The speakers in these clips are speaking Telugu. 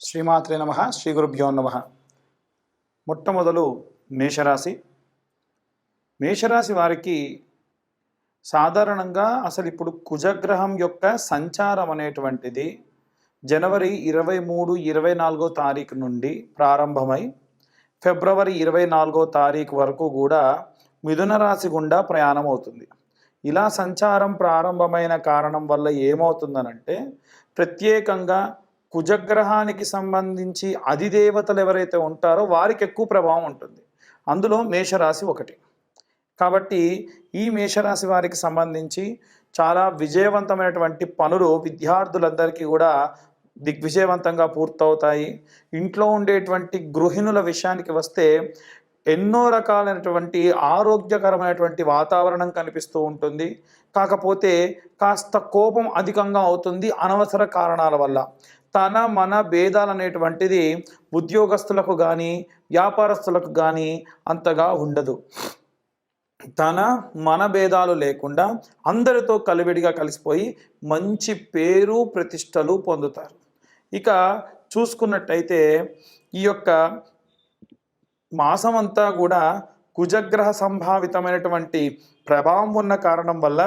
శ్రీమాత్రే నమ శ్రీ గురుభ్యో నమ. మొట్టమొదలు మేషరాశి. మేషరాశి వారికి సాధారణంగా అసలు ఇప్పుడు కుజగ్రహం యొక్క సంచారం అనేటువంటిది జనవరి ఇరవై మూడు ఇరవై నాలుగో తారీఖు నుండి ప్రారంభమై ఫిబ్రవరి ఇరవై నాలుగో తారీఖు వరకు కూడా మిథున రాశి గుండా ప్రయాణం అవుతుంది ఇలా సంచారం ప్రారంభమైన కారణం వల్ల ఏమవుతుందనంటే ప్రత్యేకంగా కుజగ్రహానికి సంబంధించి అధిదేవతలు ఎవరైతే ఉంటారో వారికి ఎక్కువ ప్రభావం ఉంటుంది. అందులో మేషరాశి ఒకటి. కాబట్టి ఈ మేషరాశి వారికి సంబంధించి చాలా విజయవంతమైనటువంటి పనులు విద్యార్థులందరికీ కూడా దిగ్విజయవంతంగా పూర్తవుతాయి. ఇంట్లో ఉండేటువంటి గృహిణుల విషయానికి వస్తే ఎన్నో రకాలైనటువంటి ఆరోగ్యకరమైనటువంటి వాతావరణం కనిపిస్తూ ఉంటుంది. కాకపోతే కాస్త కోపం అధికంగా అవుతుంది అనవసర కారణాల వల్ల. తన మన భేదాలు అనేటువంటిది ఉద్యోగస్తులకు కానీ వ్యాపారస్తులకు కానీ అంతగా ఉండదు. తన మన భేదాలు లేకుండా అందరితో కలివిడిగా కలిసిపోయి మంచి పేరు ప్రతిష్టలు పొందుతారు. ఇక చూసుకున్నట్టయితే ఈ యొక్క మాసమంతా కూడా కుజగ్రహ సంభావితమైనటువంటి ప్రభావం ఉన్న కారణం వల్ల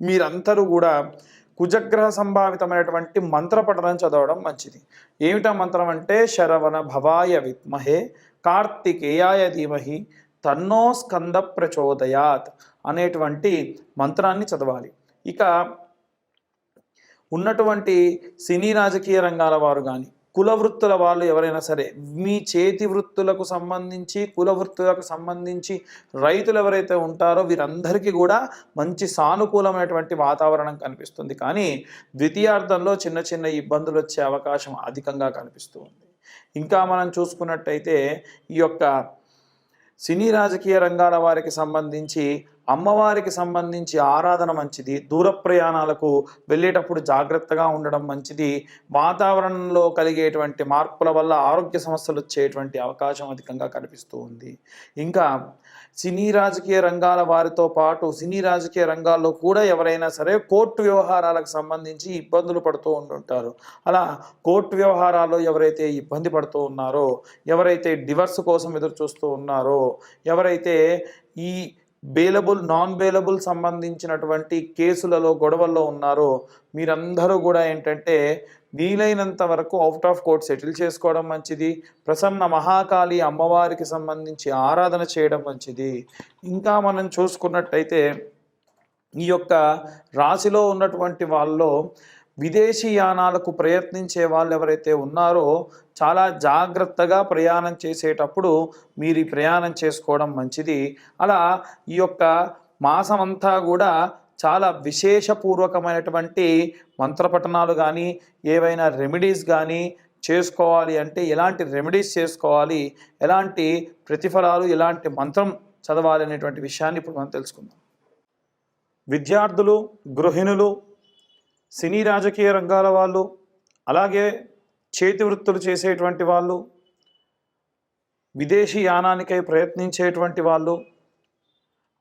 మీరందరూ కూడా కుజగ్రహ సంభావితమైనటువంటి మంత్ర పఠనం చదవడం మంచిది. ఏమిటా మంత్రం అంటే శరవణ భవాయ విద్మహే కార్తికేయాయ ధీమహి తన్నో స్కంద ప్రచోదయాత్ అనేటువంటి మంత్రాన్ని చదవాలి. ఇక ఉన్నటువంటి సినీ రాజకీయ రంగాల వారు కానీ కుల వృత్తుల వాళ్ళు ఎవరైనా సరే మీ చేతి వృత్తులకు సంబంధించి కుల వృత్తులకు సంబంధించి రైతులు ఎవరైతే ఉంటారో వీరందరికీ కూడా మంచి సానుకూలమైనటువంటి వాతావరణం కనిపిస్తుంది. కానీ ద్వితీయార్థంలో చిన్న చిన్న ఇబ్బందులు వచ్చే అవకాశం అధికంగా కనిపిస్తూ ఉంది. ఇంకా మనం చూసుకున్నట్టయితే ఈ యొక్క సినీ రాజకీయ రంగాల వారికి సంబంధించి అమ్మవారికి సంబంధించి ఆరాధన మంచిది దూర ప్రయాణాలకు వెళ్ళేటప్పుడు జాగ్రత్తగా ఉండడం మంచిది వాతావరణంలో కలిగేటువంటి మార్పుల వల్ల ఆరోగ్య సమస్యలు వచ్చేటువంటి అవకాశం అధికంగా కనిపిస్తూ ఉంది. ఇంకా సినీ రాజకీయ రంగాల వారితో పాటు సినీ రాజకీయ రంగాల్లో కూడా ఎవరైనా సరే కోర్టు వ్యవహారాలకు సంబంధించి ఇబ్బందులు పడుతూ ఉంటుంటారు అలా కోర్టు వ్యవహారాల్లో ఎవరైతే ఇబ్బంది పడుతూ ఉన్నారో ఎవరైతే డివర్స్ కోసం ఎదురు చూస్తూ ఉన్నారో ఎవరైతే ఈ బేలబుల్ నాన్ బేలబుల్ సంబంధించినటువంటి కేసులలో గొడవల్లో ఉన్నారో మీరందరూ కూడా ఏంటంటే వీలైనంత వరకు అవుట్ ఆఫ్ కోర్ట్ సెటిల్ చేసుకోవడం మంచిది. ప్రసన్న మహాకాళి అమ్మవారికి సంబంధించి ఆరాధన చేయడం మంచిది. ఇంకా మనం చూసుకున్నట్టయితే ఈ యొక్క రాశిలో ఉన్నటువంటి వాళ్ళలో విదేశీ యానాలకు ప్రయత్నించే వాళ్ళు ఎవరైతే ఉన్నారో చాలా జాగ్రత్తగా ప్రయాణం చేసేటప్పుడు మీరు ఈ ప్రయాణం చేసుకోవడం మంచిది. అలా ఈ యొక్క మాసం అంతా కూడా చాలా విశేషపూర్వకమైనటువంటి మంత్రపఠనాలు కానీ ఏవైనా రెమెడీస్ కానీ చేసుకోవాలి అంటే ఎలాంటి రెమెడీస్ చేసుకోవాలి ఎలాంటి ప్రతిఫలాలు ఎలాంటి మంత్రం చదవాలి అనేటువంటి విషయాన్ని ఇప్పుడు మనం తెలుసుకుందాం. విద్యార్థులు గృహిణులు సినీ రాజకీయ రంగాల వాళ్ళు అలాగే చేతి వృత్తులు చేసేటువంటి వాళ్ళు విదేశీ యానానికై ప్రయత్నించేటువంటి వాళ్ళు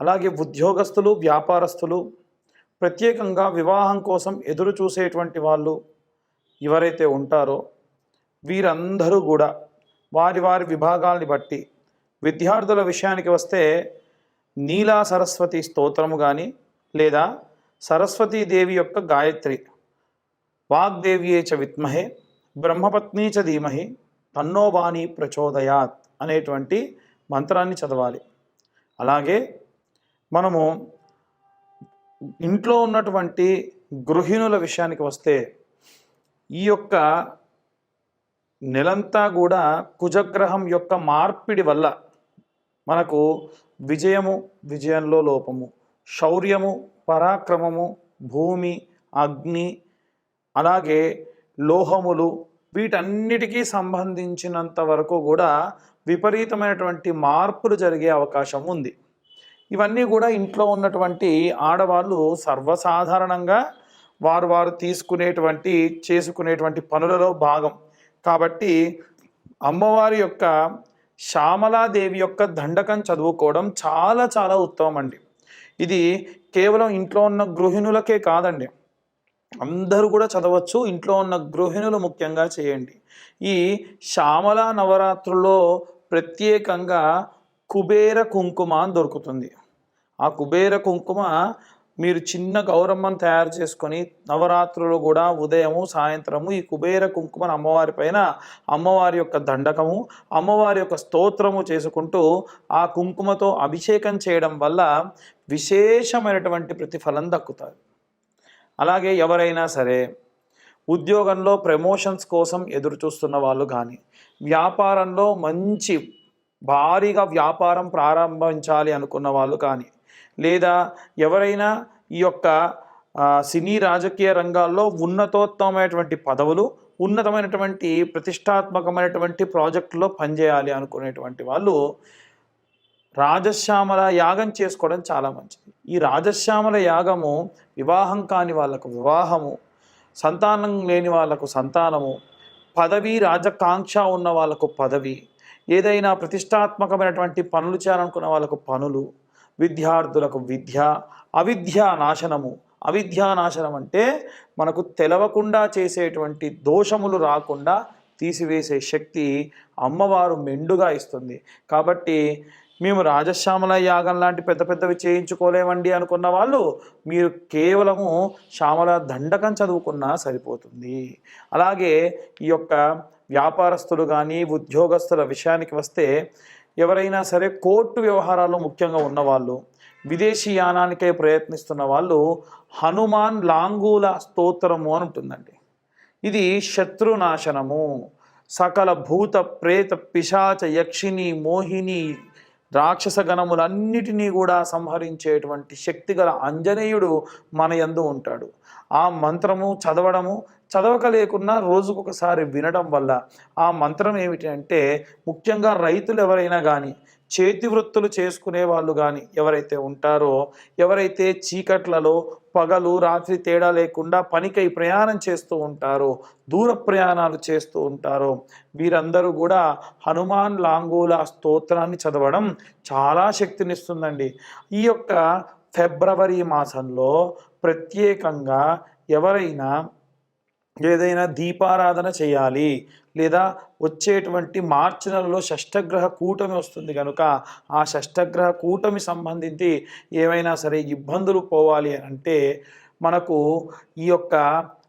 అలాగే ఉద్యోగస్తులు వ్యాపారస్తులు ప్రత్యేకంగా వివాహం కోసం ఎదురు చూసేటువంటి వాళ్ళు ఎవరైతే ఉంటారో వీరందరూ కూడా వారి వారి విభాగాల్ని బట్టి విద్యార్థుల విషయానికి వస్తే నీలా సరస్వతి స్తోత్రము కానీ లేదా సరస్వతీదేవి యొక్క గాయత్రి. వాగ్దేవ్యే చ విత్మహే బ్రహ్మపత్ని చ ధీమహి తన్నోవాణి ప్రచోదయాత్ అనేటువంటి మంత్రాన్ని చదవాలి. అలాగే మనము ఇంట్లో ఉన్నటువంటి గృహిణుల విషయానికి వస్తే ఈ యొక్క నెలంతా కూడా కుజగ్రహం యొక్క మార్పిడి వల్ల మనకు విజయము విజయంలో లోపము. శౌర్యము పరాక్రమము భూమి అగ్ని అలాగే లోహములు వీటన్నిటికీ సంబంధించినంత వరకు కూడా విపరీతమైనటువంటి మార్పులు జరిగే అవకాశం ఉంది. ఇవన్నీ కూడా ఇంట్లో ఉన్నటువంటి ఆడవాళ్ళు సర్వసాధారణంగా వారు వారు తీసుకునేటువంటి చేసుకునేటువంటి పనులలో భాగం. కాబట్టి అమ్మవారి యొక్క శ్యామలాదేవి యొక్క దండకం చదువుకోవడం చాలా చాలా ఉత్తమం అండి. ఇది కేవలం ఇంట్లో ఉన్న గృహిణులకే కాదండి. అందరూ కూడా చదవచ్చు ఇంట్లో ఉన్న గృహిణులు ముఖ్యంగా చేయండి. ఈ శ్యామల నవరాత్రుల్లో ప్రత్యేకంగా కుబేర కుంకుమ అని దొరుకుతుంది. ఆ కుబేర కుంకుమ మీరు చిన్న గౌరమ్మను తయారు చేసుకొని నవరాత్రులు కూడా ఉదయము సాయంత్రము ఈ కుబేర కుంకుమను అమ్మవారి పైన అమ్మవారి యొక్క దండకము అమ్మవారి యొక్క స్తోత్రము చేసుకుంటూ ఆ కుంకుమతో అభిషేకం చేయడం వల్ల విశేషమైనటువంటి ప్రతిఫలం దక్కుతుంది అలాగే ఎవరైనా సరే ఉద్యోగంలో ప్రమోషన్స్ కోసం ఎదురు చూస్తున్న వాళ్ళు కానీ వ్యాపారంలో మంచి భారీగా వ్యాపారం ప్రారంభించాలి అనుకున్న వాళ్ళు కానీ లేదా ఎవరైనా ఈ యొక్క సినీ రాజకీయ రంగాల్లో ఉన్నతోత్తమైనటువంటి పదవులు ఉన్నతమైనటువంటి ప్రతిష్టాత్మకమైనటువంటి ప్రాజెక్టులో పనిచేయాలి అనుకునేటువంటి వాళ్ళు రాజశ్యామల యాగం చేసుకోవడం చాలా మంచిది. ఈ రాజశ్యామల యాగము వివాహం కాని వాళ్ళకు వివాహము సంతానం లేని వాళ్ళకు సంతానము పదవి రాజకాంక్ష ఉన్న వాళ్ళకు పదవి ఏదైనా ప్రతిష్టాత్మకమైనటువంటి పనులు చేయాలనుకున్న వాళ్ళకు పనులు విద్యార్థులకు విద్య అవిద్యా నాశనము. అవిద్యానాశనం అంటే మనకు తెలవకుండా చేసేటువంటి దోషములు రాకుండా తీసివేసే శక్తి అమ్మవారు మెండుగా ఇస్తుంది. కాబట్టి మేము రాజశ్యామల యాగం లాంటి పెద్ద పెద్దవి చేయించుకోలేమండి అనుకున్న వాళ్ళు మీరు కేవలము శ్యామల దండకం చదువుకున్నా సరిపోతుంది. అలాగే ఈ యొక్క వ్యాపారస్తులు కానీ ఉద్యోగస్తుల విషయానికి వస్తే ఎవరైనా సరే కోర్టు వ్యవహారాలు ముఖ్యంగా ఉన్నవాళ్ళు విదేశీ యానానికై ప్రయత్నిస్తున్న వాళ్ళు హనుమాన్ లాంగూల స్తోత్రము అని ఉంటుందండి. ఇది శత్రునాశనము. సకల భూత ప్రేత పిశాచ యక్షిని మోహిని రాక్షస గణములన్నిటినీ కూడా సంహరించేటువంటి శక్తి గల ఆంజనేయుడు మన యందు ఉంటాడు. ఆ మంత్రము చదవడము చదవక లేకున్నా రోజుకొకసారి వినడం వల్ల ఆ మంత్రం ఏమిటి అంటే ముఖ్యంగా రైతులు ఎవరైనా కానీ చేతి వృత్తులు చేసుకునే వాళ్ళు కానీ ఎవరైతే ఉంటారో ఎవరైతే చీకట్లలో పగలు రాత్రి తేడా లేకుండా పనికై ప్రయాణం చేస్తూ ఉంటారో దూర ప్రయాణాలు చేస్తూ ఉంటారో వీరందరూ కూడా హనుమాన్ లాంగూల స్తోత్రాన్ని చదవడం చాలా శక్తినిస్తుందండి. ఈ యొక్క ఫిబ్రవరి మాసంలో ప్రత్యేకంగా ఎవరైనా ఏదైనా దీపారాధన చేయాలి లేదా వచ్చేటువంటి మార్చి నెలలో షష్టగ్రహ కూటమి వస్తుంది కనుక ఆ షష్టగ్రహ కూటమి సంబంధించి ఏవైనా సరే ఇబ్బందులు పోవాలి అని అంటే మనకు ఈ యొక్క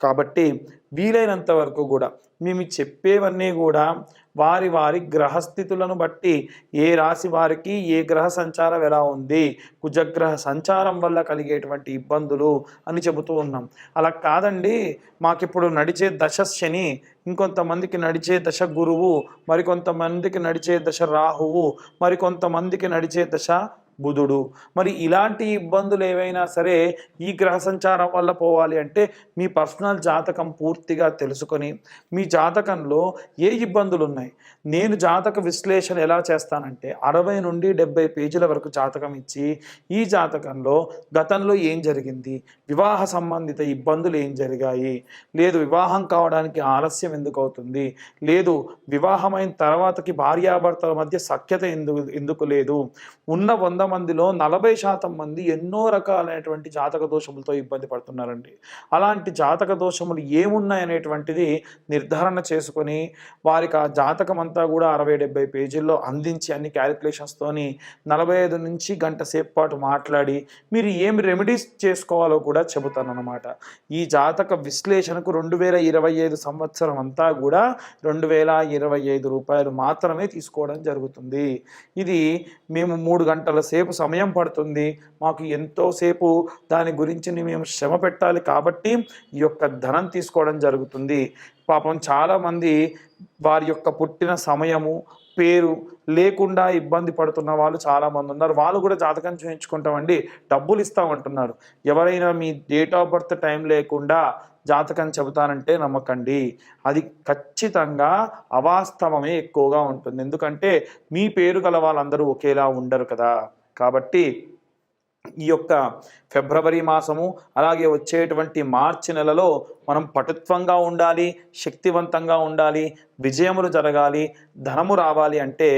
కాబట్టి వీలైనంత వరకు కూడా మేము చెప్పేవన్నీ కూడా వారి వారి గ్రహస్థితులను బట్టి ఏ రాశి వారికి ఏ గ్రహ సంచారం ఎలా ఉంది కుజగ్రహ సంచారం వల్ల కలిగేటువంటి ఇబ్బందులు అని చెబుతూ ఉన్నాం. అలా కాదండి మాకిప్పుడు నడిచే దశ శని ఇంకొంతమందికి నడిచే దశ గురువు మరికొంతమందికి నడిచే దశ రాహువు మరికొంతమందికి నడిచే దశ బుధుడు. మరి ఇలాంటి ఇబ్బందులు ఏవైనా సరే ఈ గ్రహ సంచారం వల్ల పోవాలి అంటే మీ పర్సనల్ జాతకం పూర్తిగా తెలుసుకొని మీ జాతకంలో ఏ ఇబ్బందులు ఉన్నాయి నేను జాతక విశ్లేషణ ఎలా చేస్తానంటే అరవై నుండి డెబ్బై పేజీల వరకు జాతకం ఇచ్చి ఈ జాతకంలో గతంలో ఏం జరిగింది? వివాహ సంబంధిత ఇబ్బందులు ఏం జరిగాయి? లేదు వివాహం కావడానికి ఆలస్యం ఎందుకు అవుతుంది? లేదు వివాహమైన తర్వాతకి భార్యాభర్తల మధ్య సఖ్యత ఎందుకు ఎందుకు లేదు? ఉన్న వంద మందిలో నలభై శాతం మంది ఎన్నో రకాలైనటువంటి జాతక దోషములతో ఇబ్బంది పడుతున్నారండి. అలాంటి జాతక దోషములు ఏమున్నాయి అనేటువంటిది నిర్ధారణ చేసుకొని వారికి ఆ జాతకం అంతా కూడా అరవై డెబ్బై పేజీల్లో అందించి అన్ని క్యాలిక్యులేషన్స్తోని నలభై ఐదు నుంచి గంట సేపు పాటు మాట్లాడి మీరు ఏమి రెమెడీస్ చేసుకోవాలో కూడా చెబుతానన్నమాట. ఈ జాతక విశ్లేషణకు రెండు వేల ఇరవై ఐదు సంవత్సరం అంతా కూడా రెండు వేల ఇరవై ఐదు రూపాయలు మాత్రమే తీసుకోవడం జరుగుతుంది. ఇది మేము మూడు గంటల సేపు సమయం పడుతుంది మాకు ఎంతోసేపు దాని గురించి మేము శ్రమ పెట్టాలి కాబట్టి ఈ యొక్క ధనం తీసుకోవడం జరుగుతుంది. పాపం చాలామంది వారి యొక్క పుట్టిన సమయము పేరు లేకుండా ఇబ్బంది పడుతున్న వాళ్ళు చాలామంది ఉన్నారు. వాళ్ళు కూడా జాతకం చూపించుకుంటామండి డబ్బులు ఇస్తామంటున్నారు. ఎవరైనా మీ డేట్ ఆఫ్ బర్త్ టైం లేకుండా జాతకం చెబుతానంటే నమ్మకండి. అది ఖచ్చితంగా అవాస్తవమే ఎక్కువగా ఉంటుంది. ఎందుకంటే మీ పేరు గల వాళ్ళందరూ ఒకేలా ఉండరు కదా. కాబట్టి ఈ యొక్క ఫిబ్రవరి మాసము అలాగే వచ్చేటువంటి మార్చి నెలలో మనం పటుత్వంగా ఉండాలి శక్తివంతంగా ఉండాలి విజయములు జరగాలి ధనము రావాలి అంటే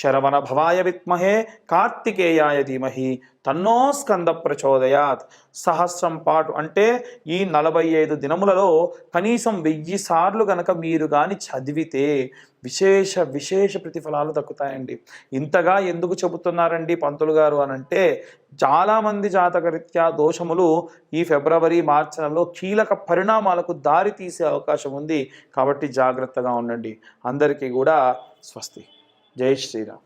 శరవణ భవాయ విత్మహే కార్తికేయాయ ధీమహి తన్నో స్కంద ప్రచోదయాత్. సహస్రం పాటు అంటే ఈ నలభై ఐదు దినములలో కనీసం వెయ్యి సార్లు గనక మీరు కానీ చదివితే విశేష విశేష ప్రతిఫలాలు దక్కుతాయండి. ఇంతగా ఎందుకు చెబుతున్నారండి పంతులు గారు అని అంటే చాలామంది జాతకరీత్యా దోషములు ఈ ఫిబ్రవరి మార్చి నెలలో కీలక పరిణామాలకు దారి తీసే అవకాశం ఉంది కాబట్టి జాగ్రత్తగా ఉండండి. అందరికీ కూడా స్వస్తి. జై శ్రీరామ్.